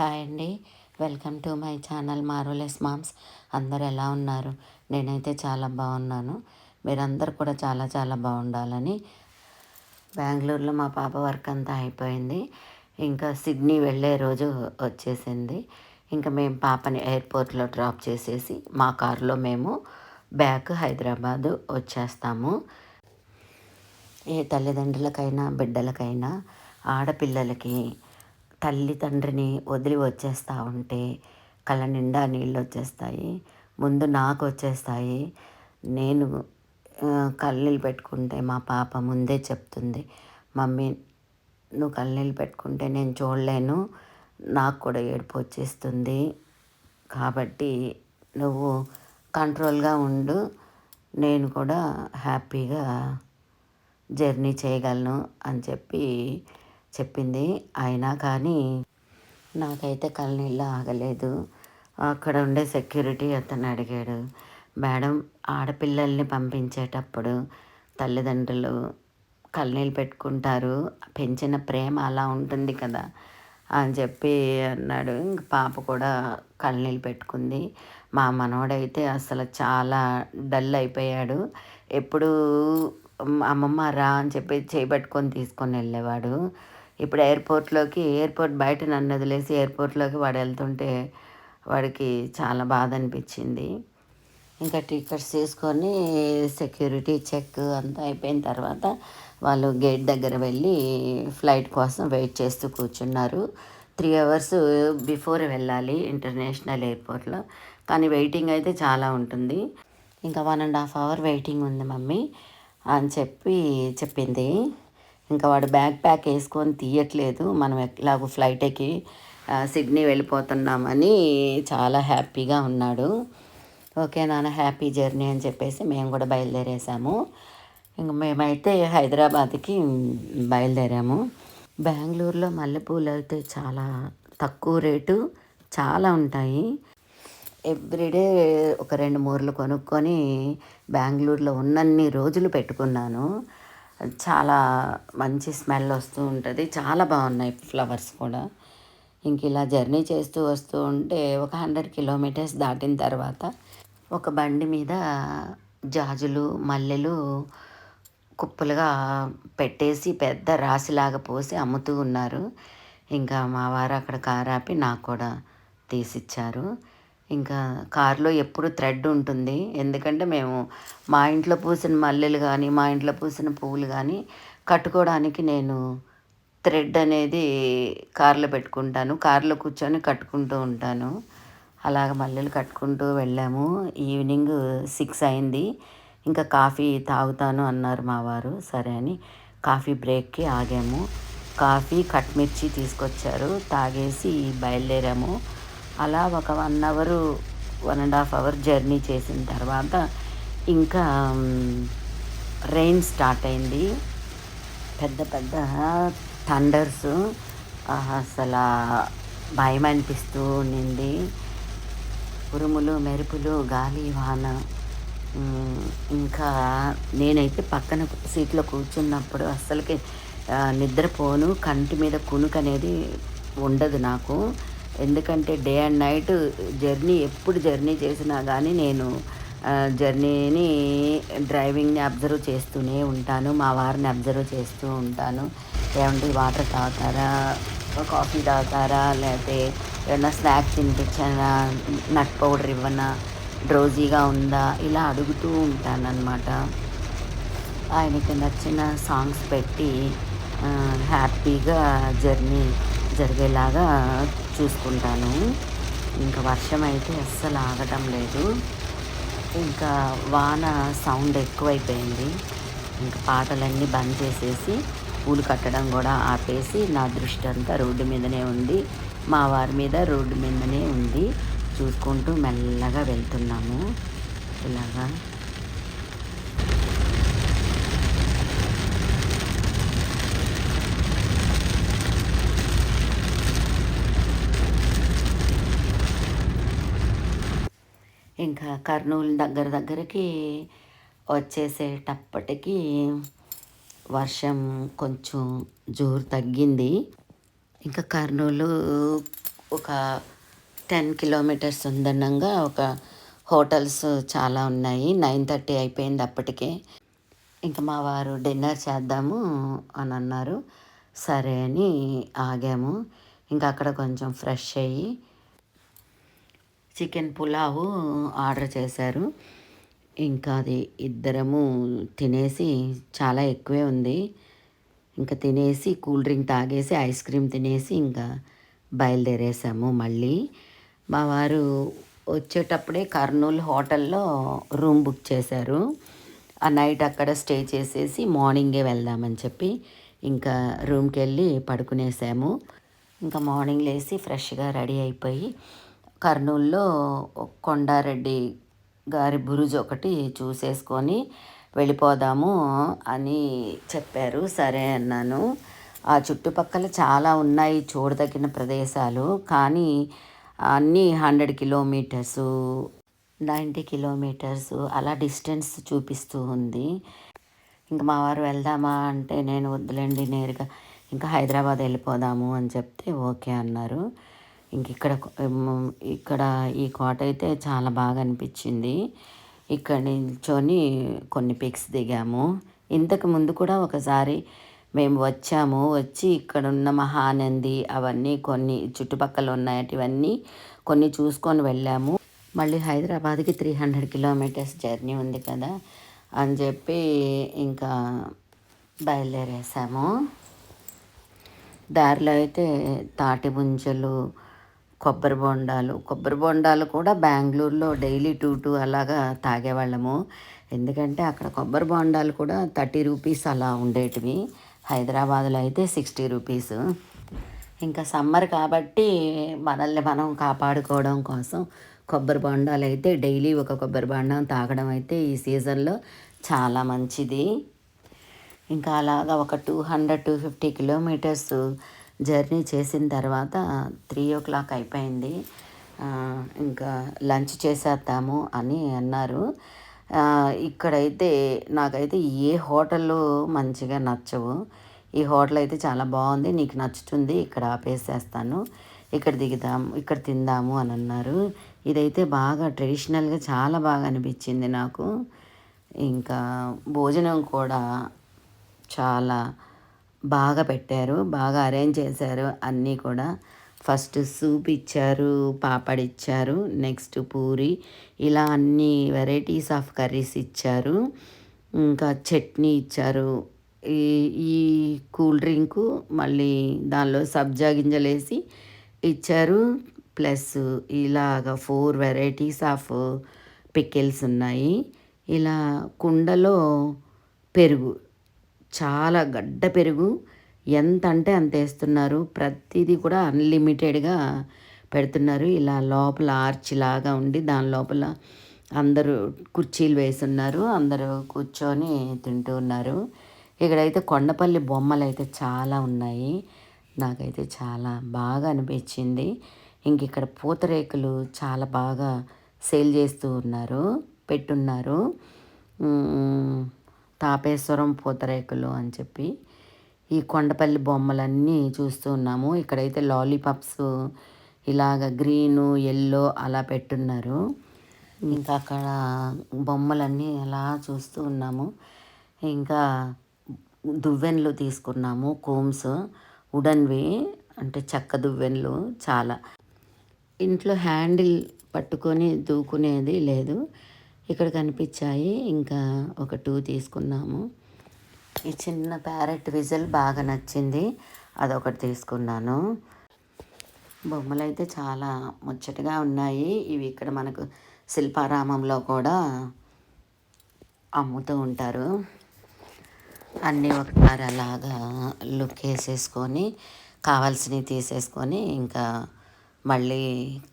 Hi అండి. Welcome to my channel marvellous moms. అందరు ఎలా ఉన్నారు? నేనైతే చాలా బాగున్నాను. మీరందరూ కూడా చాలా చాలా బాగుండాలని. బెంగళూరులో మా పాప వర్క్ అంతా అయిపోయింది. ఇంకా సిడ్నీ వెళ్ళే రోజు వచ్చేసింది. ఇంకా మేము పాపని ఎయిర్పోర్ట్లో డ్రాప్ చేసేసి మా కారులో మేము బ్యాక్ హైదరాబాదు వచ్చేస్తాము. ఏ తల్లిదండ్రులకైనా బిడ్డలకైనా ఆడపిల్లలకి తల్లి తండ్రిని వదిలి వచ్చేస్తూ ఉంటే కళ్ళ నిండా నీళ్ళు వచ్చేస్తాయి ముందు నాకు వచ్చేస్తాయి. నేను కళ్ళీళ్ళు పెట్టుకుంటే మా పాప ముందే చెప్తుంది మమ్మీ నువ్వు కళ్ళీళ్ళు పెట్టుకుంటే నేను చూడలేను నాకు కూడా ఏడుపు వచ్చేస్తుంది. కాబట్టి నువ్వు కంట్రోల్గా ఉండు నేను కూడా హ్యాపీగా జర్నీ చేయగలను అని చెప్పి చెప్పింది. అయినా కానీ నాకైతే కళ్ళనీళ్ళు ఆగలేదు. అక్కడ ఉండే సెక్యూరిటీ అతను అడిగాడు. మేడం ఆడపిల్లల్ని పంపించేటప్పుడు తల్లిదండ్రులు కళ్ళనీళ్ళు పెట్టుకుంటారు. పెంచిన ప్రేమ అలా ఉంటుంది కదా అని చెప్పి అన్నాడు. ఇంక పాప కూడా కళ్ళనీళ్ళు పెట్టుకుంది. మా మనవడైతే అసలు చాలా డల్ అయిపోయాడు. ఎప్పుడు అమ్మమ్మ రా అని చెప్పి చేపట్టుకొని తీసుకొని వెళ్ళేవాడు. ఇప్పుడు ఎయిర్పోర్ట్లోకి ఎయిర్పోర్ట్ బయట నన్ను వదిలేసి ఎయిర్పోర్ట్లోకి వాడు వెళ్తుంటే వాడికి చాలా బాధ అనిపించింది. ఇంకా టికెట్స్ తీసుకొని సెక్యూరిటీ చెక్ అంతా అయిపోయిన తర్వాత వాళ్ళు గేట్ దగ్గర వెళ్ళి ఫ్లైట్ కోసం వెయిట్ చేస్తూ కూర్చున్నారు. త్రీ అవర్స్ బిఫోర్ వెళ్ళాలి ఇంటర్నేషనల్ ఎయిర్పోర్ట్లో. కానీ వెయిటింగ్ అయితే చాలా ఉంటుంది. ఇంకా one and half hour waiting ఉంది మమ్మీ అని చెప్పి చెప్పింది. ఇంకా వాడు బ్యాగ్ ప్యాక్ వేసుకొని తీయట్లేదు. మనం ఎట్లాగో ఫ్లైట్ ఎక్కి సిడ్నీ వెళ్ళిపోతున్నామని చాలా హ్యాపీగా ఉన్నాడు. ఓకే నాన్న హ్యాపీ జర్నీ అని చెప్పేసి మేము కూడా బయలుదేరేసాము. ఇంక మేమైతే హైదరాబాద్కి బయలుదేరాము. బెంగళూరులో మల్లెపూలు అయితే చాలా తక్కువ రేటు చాలా ఉంటాయి. ఎవ్రీడే ఒక రెండు మూరలు కొనుక్కొని బెంగళూరులో ఉన్నన్ని రోజులు పెట్టుకున్నాను. చాలా మంచి స్మెల్ వస్తూ ఉంటుంది. చాలా బాగున్నాయి ఫ్లవర్స్ కూడా. ఇంక ఇలా జర్నీ చేస్తూ వస్తూ ఉంటే ఒక హండ్రెడ్ కిలోమీటర్స్ దాటిన తర్వాత ఒక బండి మీద జాజులు మల్లెలు కుప్పలుగా పెట్టేసి పెద్ద రాశిలాగా పోసి అమ్ముతూ ఉన్నారు. ఇంకా మా వారు అక్కడ కారాపి నాకు కూడా తీసిచ్చారు. ఇంకా కారులో ఎప్పుడు థ్రెడ్ ఉంటుంది. ఎందుకంటే మేము మా ఇంట్లో పూసిన మల్లెలు కానీ మా ఇంట్లో పూసిన పువ్వులు కానీ కట్టుకోవడానికి నేను థ్రెడ్ అనేది కారులో పెట్టుకుంటాను. కారులో కూర్చొని కట్టుకుంటూ ఉంటాను. అలాగ మల్లెలు కట్టుకుంటూ వెళ్ళాము. ఈవినింగ్ సిక్స్ అయింది. ఇంకా కాఫీ తాగుతాను అన్నారు మా వారు. సరే అని కాఫీ బ్రేక్కి ఆగాము. కాఫీ కట్మిర్చి తీసుకొచ్చారు. తాగేసి బయలుదేరాము. అలా ఒక one hour one and half hour journey చేసిన తర్వాత ఇంకా రెయిన్ స్టార్ట్ అయింది. పెద్ద పెద్ద థండర్స్ అసలు భయం అనిపిస్తూ ఉండింది. ఉరుములు మెరుపులు గాలి వాన ఇంకా నేనైతే పక్కన సీట్లో కూర్చున్నప్పుడు అస్సలకి నిద్రపోను. కంటి మీద కునుకు అనేది ఉండదు నాకు. ఎందుకంటే డే అండ్ నైట్ జర్నీ ఎప్పుడు జర్నీ చేసినా కానీ నేను జర్నీని డ్రైవింగ్ని అబ్జర్వ్ చేస్తూనే ఉంటాను. మా వారిని అబ్జర్వ్ చేస్తూ ఉంటాను. ఏమంటే వాటర్ తాగుతారా కాఫీ తాగుతారా లేకపోతే ఏమన్నా స్నాక్స్ తినిపించానా నట్ పౌడర్ ఇవ్వనా డ్రోజీగా ఉందా ఇలా అడుగుతూ ఉంటాను అనమాట ఆయనకి నచ్చిన సాంగ్స్ పెట్టి హ్యాపీగా జర్నీ జరిగేలాగా చూసుకుంటాను. ఇంకా వర్షం అయితే అస్సలు ఆగటం లేదు. ఇంకా వాన సౌండ్ ఎక్కువైపోయింది. ఇంకా పాటలన్నీ బంద్ చేసేసి పూలు కట్టడం కూడా ఆపేసి నా దృష్టి అంతా రోడ్డు మీదనే ఉంది. మా వారి మీద రోడ్డు మీదనే ఉంది. చూసుకుంటూ మెల్లగా వెళ్తున్నాము. ఇలాగా ఇంకా కర్నూలు దగ్గర దగ్గరికి వచ్చేసేటప్పటికి వర్షం కొంచెం జోరు తగ్గింది. ఇంకా కర్నూలు ఒక టెన్ కిలోమీటర్స్ ఉందనంగా ఒక హోటల్స్ చాలా ఉన్నాయి. నైన్ థర్టీ అయిపోయింది అప్పటికే. ఇంకా మా వారు డిన్నర్ చేద్దాము అని అన్నారు. సరే అని ఆగాము. ఇంకా అక్కడ కొంచెం ఫ్రెష్ అయ్యి చికెన్ పులావు ఆర్డర్ చేశారు. ఇంకా అది ఇద్దరము తినేసి చాలా ఎక్కువే ఉంది. ఇంకా తినేసి కూల్ డ్రింక్ తాగేసి ఐస్ క్రీమ్ తినేసి ఇంకా బయలుదేరేసాము మళ్ళీ. మా వారు వచ్చేటప్పుడే కర్నూలు హోటల్లో రూమ్ బుక్ చేశారు. ఆ నైట్ అక్కడ స్టే చేసేసి మార్నింగే వెళ్దామని చెప్పి ఇంకా రూమ్కి వెళ్ళి పడుకునేసాము. ఇంకా మార్నింగ్ లేచి ఫ్రెష్గా రెడీ అయిపోయి కర్నూలులో కొండారెడ్డి గారి బురుజు ఒకటి చూసేసుకొని వెళ్ళిపోదాము అని చెప్పారు. సరే అన్నాను. ఆ చుట్టుపక్కల చాలా ఉన్నాయి చూడదగిన ప్రదేశాలు. కానీ అన్నీ హండ్రెడ్ కిలోమీటర్సు నైంటీ కిలోమీటర్స్ అలా డిస్టెన్స్ చూపిస్తూ ఉంది. ఇంకా మా వారు వెళ్దామా అంటే నేను వద్దులేండి నేరుగా ఇంకా హైదరాబాద్ వెళ్ళిపోదాము అని చెప్తే ఓకే అన్నారు. ఇంక ఇక్కడ ఇక్కడ ఈ కోట అయితే చాలా బాగా అనిపించింది. ఇక్కడ నిల్చొని కొన్ని పిక్స్ దిగాము. ఇంతకు ముందు కూడా ఒకసారి మేము వచ్చాము. వచ్చి ఇక్కడ ఉన్న మహానంది అవన్నీ కొన్ని చుట్టుపక్కల ఉన్నాయటివన్నీ కొన్ని చూసుకొని వెళ్ళాము. మళ్ళీ హైదరాబాద్కి త్రీ హండ్రెడ్ కిలోమీటర్స్ జర్నీ ఉంది కదా అని చెప్పి ఇంకా బయలుదేరేసాము. దారిలో అయితే తాటి ముంజలు కొబ్బరి బొండాలు. కొబ్బరి బొండాలు కూడా బెంగళూరులో డైలీ టూ టూ అలాగా తాగేవాళ్ళము. ఎందుకంటే అక్కడ కొబ్బరి బొండాలు కూడా థర్టీ రూపీస్ అలా ఉండేటివి. హైదరాబాద్లో అయితే సిక్స్టీ రూపీస్. ఇంకా సమ్మర్ కాబట్టి మనల్ని మనం కాపాడుకోవడం కోసం కొబ్బరి బొండాలు అయితే డైలీ ఒక కొబ్బరి బొండం తాగడం అయితే ఈ సీజన్లో చాలా మంచిది. ఇంకా అలాగా ఒక two hundred two fifty kilometres journey చేసిన తర్వాత త్రీ ఓ క్లాక్ అయిపోయింది. ఇంకా లంచ్ చేసేద్దాము అని అన్నారు. ఇక్కడైతే నాకైతే ఏ హోటల్ మంచిగా నచ్చవు. ఈ హోటల్ అయితే చాలా బాగుంది. నీకు నచ్చుతుంది ఇక్కడ ఆపేసేస్తాను. ఇక్కడ దిగుదాము ఇక్కడ తిందాము అని అన్నారు. ఇదైతే బాగా ట్రెడిషనల్గా చాలా బాగా అనిపించింది నాకు. ఇంకా భోజనం కూడా చాలా బాగా పెట్టారు బాగా అరేంజ్ చేశారు అన్నీ కూడా. ఫస్ట్ సూప్ ఇచ్చారు పాపడ్ ఇచ్చారు నెక్స్ట్ పూరి ఇలా అన్ని వెరైటీస్ ఆఫ్ కర్రీస్ ఇచ్చారు. ఇంకా చట్నీ ఇచ్చారు. ఈ ఈ కూల్ డ్రింకు మళ్ళీ దానిలో సబ్జా గింజలు వేసి ఇచ్చారు. ప్లస్ ఇలాగ ఫోర్ వెరైటీస్ ఆఫ్ పికిల్స్ ఉన్నాయి. ఇలా కుండలో పెరుగు చాలా గడ్డ పెరుగు. ఎంత అంటే అంత వేస్తున్నారు. ప్రతిదీ కూడా అన్లిమిటెడ్గా పెడుతున్నారు. ఇలా లోపల ఆర్చ్ లాగా ఉండి దాని లోపల అందరూ కుర్చీలు వేసున్నారు. అందరూ కూర్చొని తింటూ ఉన్నారు. ఇక్కడైతే కొండపల్లి బొమ్మలు అయితే చాలా ఉన్నాయి. నాకైతే చాలా బాగా అనిపించింది. ఇంక ఇక్కడ పూతరేకులు చాలా బాగా సేల్ చేస్తూ ఉన్నారు. పెట్టున్నారు. తాపేశ్వరం పూతరేకులు అని చెప్పి ఈ కొండపల్లి బొమ్మలన్నీ చూస్తూ ఉన్నాము. ఇక్కడైతే లాలీపాప్స్ ఇలాగ గ్రీను ఎల్లో అలా పెట్టున్నారు. ఇంకా అక్కడ బొమ్మలన్నీ అలా చూస్తూ ఉన్నాము. ఇంకా దువ్వెన్లు తీసుకున్నాము కోమ్స్ వుడన్వి అంటే చెక్క దువ్వెన్లు చాలా. ఇంట్లో హ్యాండిల్ పట్టుకొని దూకునేది లేదు. ఇక్కడ కనిపించాయి. ఇంకా ఒక టూ తీసుకున్నాము. ఈ చిన్న ప్యారెట్ విజల్ బాగా నచ్చింది. అదొకటి తీసుకున్నాను. బొమ్మలు అయితే చాలా ముచ్చటగా ఉన్నాయి. ఇవి ఇక్కడ మనకు శిల్పారామంలో కూడా అమ్ముతూ ఉంటారు. అన్నీ ఒకసారి అలాగా లుక్ వేసేసుకొని కావాల్సినవి తీసేసుకొని ఇంకా మళ్ళీ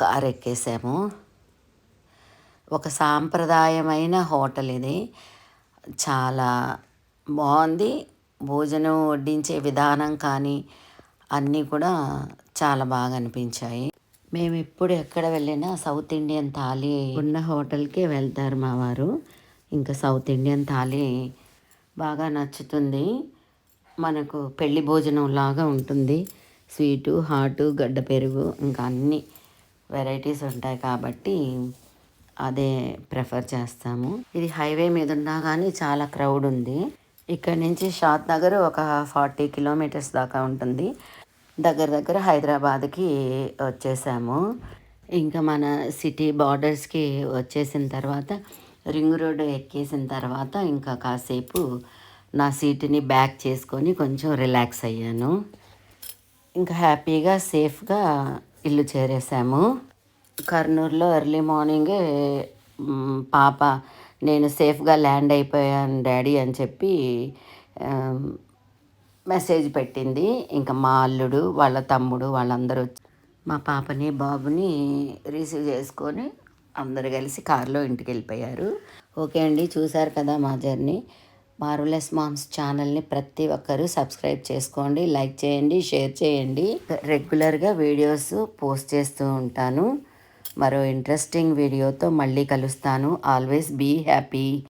కారు ఎక్కేసాము ఒక సాంప్రదాయమైన హోటల్ ఇది. చాలా బాగుంది. భోజనం వడ్డించే విధానం కానీ అన్నీ కూడా చాలా బాగా అనిపించాయి. మేము ఎప్పుడు ఎక్కడ వెళ్ళినా సౌత్ ఇండియన్ థాలీ ఉన్న హోటల్కే వెళ్తారు మా వారు. ఇంకా సౌత్ ఇండియన్ థాలీ బాగా నచ్చుతుంది. మనకు పెళ్ళి భోజనం లాగా ఉంటుంది. స్వీటు హాటు గడ్డ పెరుగు ఇంకా అన్ని వెరైటీస్ ఉంటాయి కాబట్టి అదే ప్రిఫర్ చేస్తాము. ఇది హైవే మీద ఉన్నా కానీ చాలా క్రౌడ్ ఉంది. ఇక్కడ నుంచి షాద్ నగర్ ఒక ఫార్టీ కిలోమీటర్స్ దాకా ఉంటుంది. దగ్గర దగ్గర హైదరాబాద్కి వచ్చేసాము. ఇంకా మన సిటీ బార్డర్స్కి వచ్చేసిన తర్వాత రింగ్ రోడ్ ఎక్కేసిన తర్వాత ఇంకా కాసేపు నా సీటుని బ్యాక్ చేసుకొని కొంచెం రిలాక్స్ అయ్యాను. ఇంకా హ్యాపీగా సేఫ్గా ఇల్లు చేరేసాము. కర్నూలులో ఎర్లీ మార్నింగే పాప నేను సేఫ్గా ల్యాండ్ అయిపోయాను డాడీ అని చెప్పి మెసేజ్ పెట్టింది. ఇంకా మా అల్లుడు వాళ్ళ తమ్ముడు వాళ్ళందరూ మా పాపని బాబుని రిసీవ్ చేసుకొని అందరు కలిసి కారులో ఇంటికి వెళ్ళిపోయారు. ఓకే అండి చూశారు కదా మా జర్నీ. మార్వలెస్ మామ్స్ ఛానల్ని ప్రతి ఒక్కరూ సబ్స్క్రైబ్ చేసుకోండి లైక్ చేయండి షేర్ చేయండి. రెగ్యులర్గా వీడియోస్ పోస్ట్ చేస్తూ ఉంటాను. మరో ఇంట్రెస్టింగ్ వీడియోతో మళ్ళీ కలుస్తాను. Always be happy